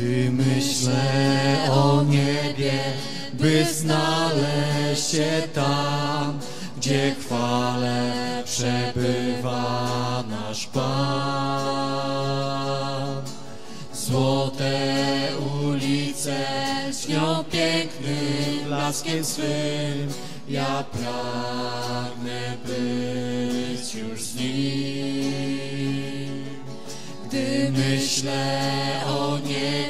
Gdy myślę o niebie, by znaleźć się tam, gdzie chwale przebywa nasz Pan. Złote ulice śnią pięknym blaskiem swym, ja pragnę być już z Nim. Gdy myślę o niebie,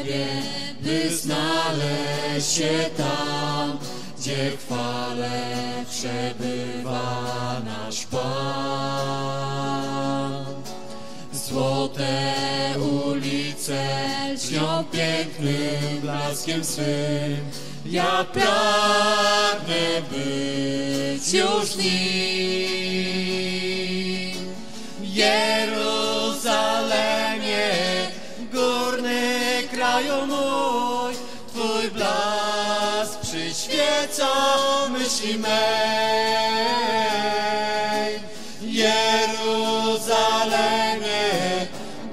znaleźć się tam, gdzie chwale przebywa nasz Pan. Złote ulice śnią pięknym blaskiem swym, ja pragnę być już Nim. Jeruzalemie, górny kraju mój, Blask przyświeca myśli mej. Jeruzalemie,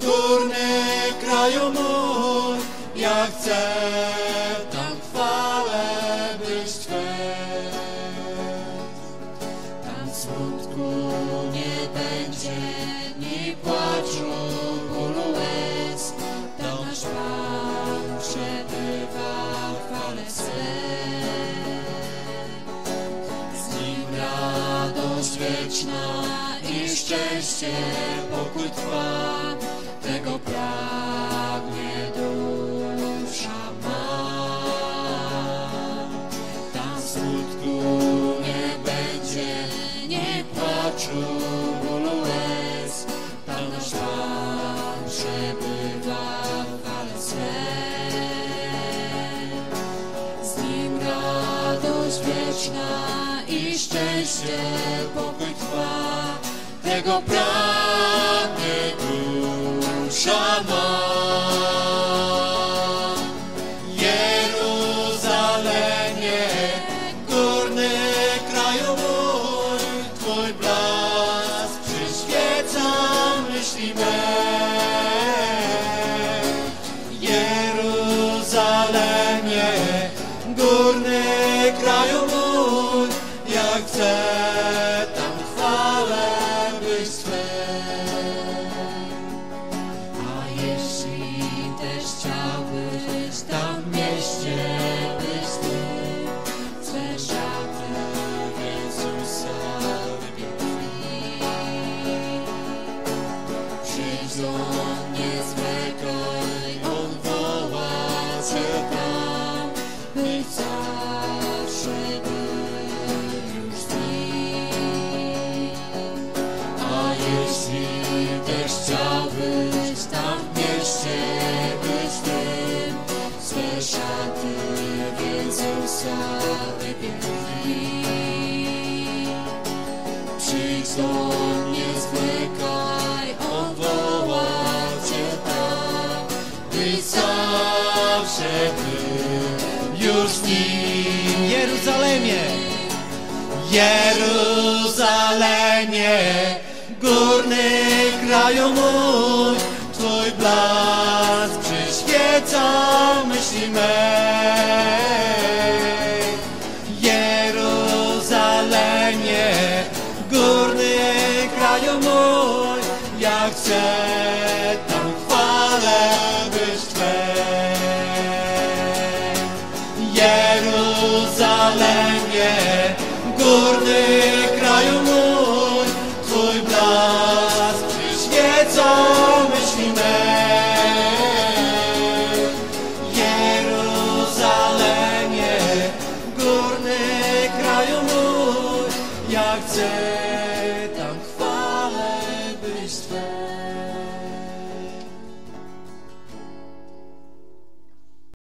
górny kraju mój, ja chcę Z Nim radość wieczna i szczęście, pokój. I szczęście, pokój trwa. Tego pragnie dusza ma. Jeruzalemie, górny kraju mój, Twój blask przyświeca myśli mej. Ja chcę tam chwale być. A jeśli też chciałbyś tam w mieście być Ty, swe szaty Jezusa wypięknij. Przyjdź do mnie zwlekaj, On woła Cię tam, być też chciałbyś tam w mieście być tym, swe szaty w Jezusa wypięknij. Przyjdź do mnie, zwlekaj, On woła Cię tam, byś zawsze był już z Nim. Jeruzalemie, Jeruzalemie, górny kraju mój, Twój blask przyświeca myśli mej. Jeruzalemie, górny kraju mój, ja chcę tam chwale być Twej. Jeruzalemie, górny Yeah.